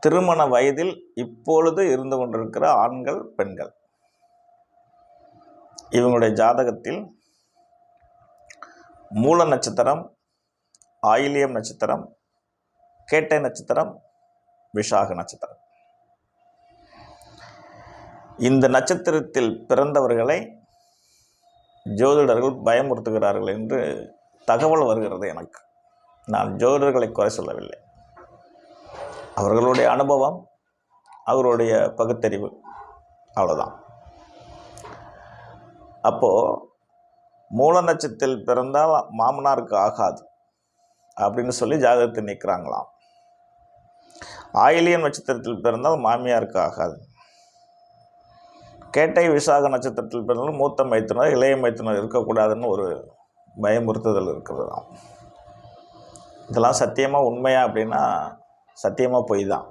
திருமண வயதில் இப்பொழுது இருந்து கொண்டிருக்கிற ஆண்கள் பெண்கள். இவங்களுடைய ஜாதகத்தில் மூல நட்சத்திரம் ஆயிலியம் நட்சத்திரம் கேட்டை நட்சத்திரம் விஷாக நட்சத்திரம். இந்த நட்சத்திரத்தில் பிறந்தவர்களை ஜோதிடர்கள் பயமுறுத்துகிறார்கள் என்று தகவல் வருகிறது எனக்கு. நான் ஜோதிடர்களை குறை சொல்லவில்லை. அவர்களுடைய அனுபவம் அவருடைய பகுத்தறிவு. அவ்வளோதான் அப்போது மூல நட்சத்திரத்தில் பிறந்தால் மாமனாருக்கு ஆகாது அப்படின்னு சொல்லி ஜாதகத்தை நிற்கிறாங்களாம் ஆயிலியன் நட்சத்திரத்தில் பிறந்தால் மாமியாருக்கு ஆகாது. கேட்டை விசாக நட்சத்திரத்தில் பிறந்தால் மூத்த மைத்துனர் இளைய மைத்துனர் இருக்கக்கூடாதுன்னு ஒரு பயமுறுத்துதல் இருக்கிறதாம். இதெல்லாம் சத்தியமாக உண்மையா அப்படின்னா சத்தியமாக பொய் தான்